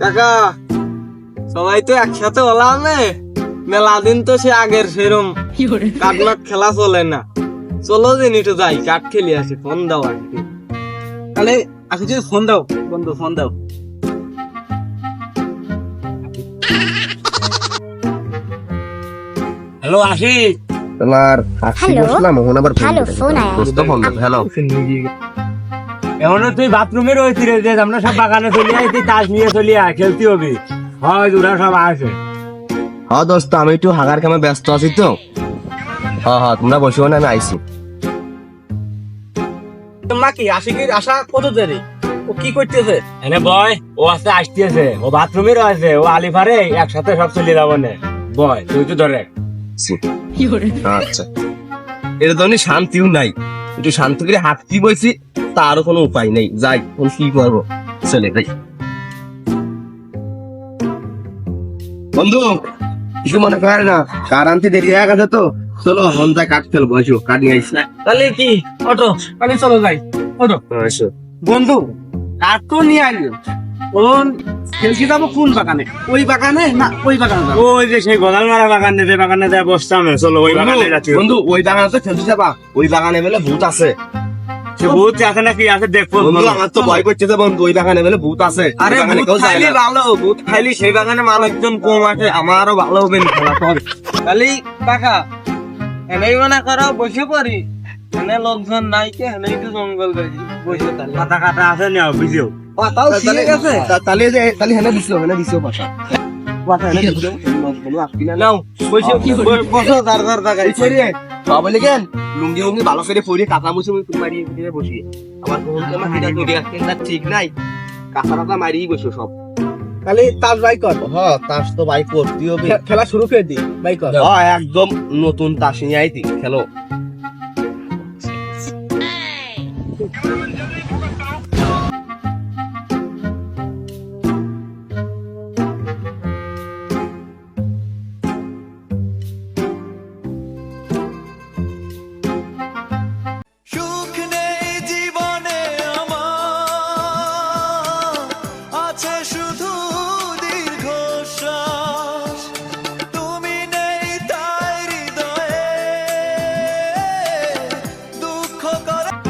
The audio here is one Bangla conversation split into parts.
কাকা সবাই তো একসাথে হলাম নে। মেলা দিন তো সে আগের সেরম কাঠ খেলা চলে না। চলো দিন একটু যাই কাঠ খেলি আসি ফোন দাও আর তাহলে আসি যে ফোন দাও। বন্ধু ফোন দাও। হ্যালো আশিস তোমার আশি বসলাম ওখানে আবার ফোন হ্যালো ফোন আয়া। Phone hello. এখন তুই বাথরুমে রয়েছি রে যে আমরা সব বাগানে চলে আইছি তাস নিয়ে চলে আয় খেলতে হবে। হয় ওরা সব আসে। হ্যাঁ দোস্ত আমি একটু হাগার কামে ব্যস্ত আছি তো। হ্যাঁ হ্যাঁ তোমরা বসিও না আমি আইছি। তোমরা কি আশিকির আশা কত দেরি? ও কি করতেছে? এনে বয় ও আস্তে আসতেছে। ও বাথরুমে রয়েছে ও আলিফারে একসাথে সব চলে যাব না। বয় তুই তো ধরে আচ্ছা। এটা তো অনেক শান্তিও নাই। একটু শান্ত করে হাঁটতে বইছি তারও কোনো উপায় নেই। যাই কোন কি করব? চলে যাই। বন্ধু কিছু মনে করে না কারান্তি আনতে দেরি হয়ে গেছে তো? চলো হন্দায় কাট ফেলব আসো কাট নিয়ে আইস তাহলে কি? অটো তাহলে চলো যাই। অটো আসো। বন্ধু কাঠ তো নিয়ে আইলো কোন যাব কোন বাগানে? ওই বাগানে? না ওই বাগানে ওই যে সেই গদাল মারা বাগান নেতে বাগানে বসতাম চলো ওই বাগানে যাচ্ছি। বন্ধু ওই বাগানে তো খেলতে যাবা। ওই বাগানে বেলে ভূত আছে। সে ভূত আছে নাকি আছে দেখব বন্ধু আমার তো ভয় করছে যে বন্ধু ওই বাগানে বেলে ভূত আছে। আরে ভূত খাইলে ভালো ভূত খাইলে সেই বাগানে মানুষজন কম আছে আমারও ভালো হবে না খেলা তো তাহলে কাকা এনেই মনে করো বসে পড়ি। এনে লোকজন নাই কে এনেই তো জঙ্গল গেছি বসে তাহলে কাটা কাটা আছে না বুঝিও পাতাও তাহলে যে তাহলে হেনে দিছো হেনে দিছো পাশা পাশা হেনে দিছো বন্ধু আসবি না নাও। বসে বসো দার দার দাগাই ছেড়ে। বাবলে কেন? লুঙ্গি উঙ্গি ভালো করে পরে কাঁচা মুছে মুছে দিয়ে আমার কোন না ঠিক নাই। কাঁচা কাঁচা মারি বসো সব। তাহলে বাই কর। হ্যাঁ তাস তো ভাই করতে হবে। খেলা শুরু করে দি বাই কর। হ্যাঁ একদম নতুন তাস নিয়ে আইতি খেলো।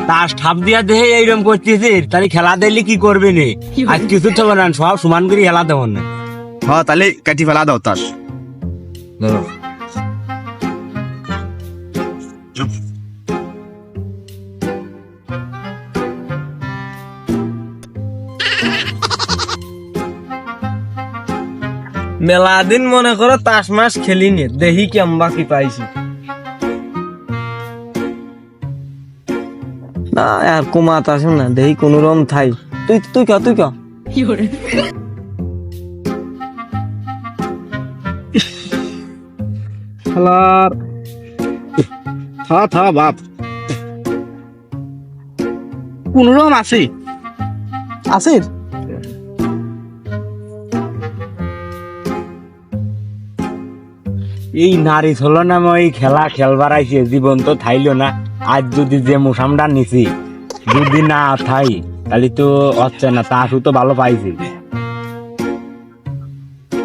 তাস ঠাপ দিয়া দেহে এইরকম করতেছিস তাহলে খেলা দিলে কি করবি নি? আজ কিছু তো না সব সমান করে খেলা দেবো না। হ্যাঁ তাহলে কাটি ফেলা দাও তাস মেলা দিন মনে করো তাস মাস খেলিনি দেখি কেমবা কি পাইছি। না আর কুমাত আসে না দেখি কোন রকম থাই। তুই তুই ক তুই ক। খেলার। থা থা বাপ। কোন রকম আছে আছে এই নারী হলো না ওই খেলা খেলবার আইছে জীবন তো থাইলো না। আজ যদি যে মোসামটা নিছি যদি না থাই তাহলে তো হচ্ছে না তাসু তো ভালো পাইছি।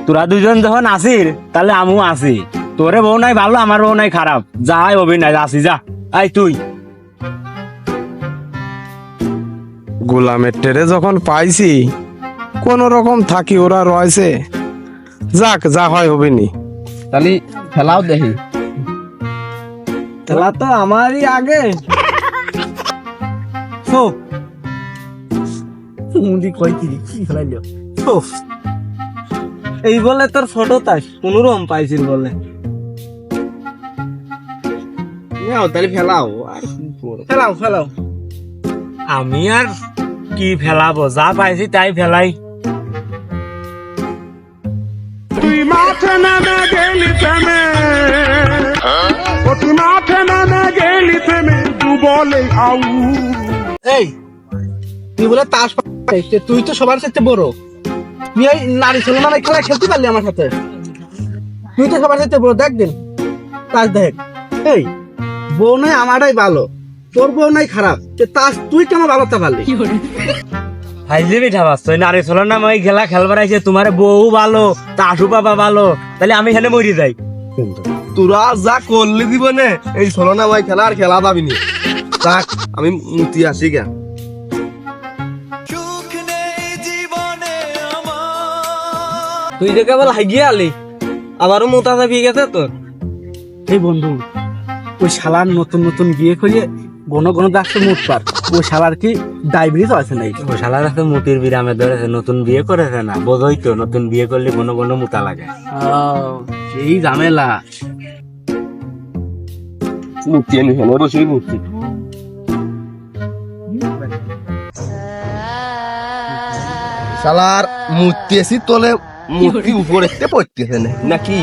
তোরা দুজন যখন আসির তাহলে আমিও আসি। তোরে বউ নাই ভালো আমার বউ নাই খারাপ। যাই অভিনয় আসি যা। আই তুই। গোলামের টেরে যখন পাইছি কোন রকম থাকি ওরা রয়েছে। যাক যা হয় হবে নি তাহলে খেলাও দেখি। খেলা তো আমারই আগে। সো। মুদি কই কি কি খেলাইলো সো। এই বলে তোর ছোট তাস কোনরম পাইছিল বলে। নাও তাহলে ফেলাও? খেলাও খেলাও আমি আর কি ফেলাবো যা পাইছি তাই ফেলাই। তুই মাঠে নামে গেলি তুই মাঠে নামে গেলি তু বলে আউ। এই তুই বলে তাস তুই তো সবার সাথে বড়। তুই এই নারী ছিল না খেলা খেলতে পারলি আমার সাথে। তুই তো সবার সাথে বড় দেখ দিন। তাস দেখ। এই বউ নাই আমারই ভালো। তোর বউ নাই খারাপ। তে তাস তুই কেমন ভালোতে পারলি? ফাইজে পিঠা পাচ্ছ নারী চলো না ওই খেলা খেলবার আইছে তোমার বউ ভালো তাসু বাবা ভালো তাহলে আমি এখানে মরি যাই। তোরা যা করলি দিবনে এই ষোলো না ভাই খেলা আর খেলা যাবি নি। যাক আমি মুতি আসি গে তুই যে কেবল হাগিয়ে আলি আবারও মোতা চাপিয়ে গেছে তোর। এই বন্ধু ওই শালার নতুন নতুন বিয়ে করিয়ে ঘন ঘন ডাকতে মুখ পার। ওই শালার কি ডায়াবেটিস আছে নাই ও শালার কাছে মুতির বিরামে ধরেছে নতুন বিয়ে করেছে না বোঝই তো নতুন বিয়ে করলে কোনো কোনো মুতা লাগে। এই ঝামেলা। মুতি এনে হেনে বসে মুতি শালার মুতি এসি তোলে মুতি উপরে পড়তেছে না নাকি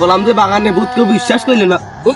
কলাম যে বাগানে ভূত কেউ বিশ্বাস করলে না তো।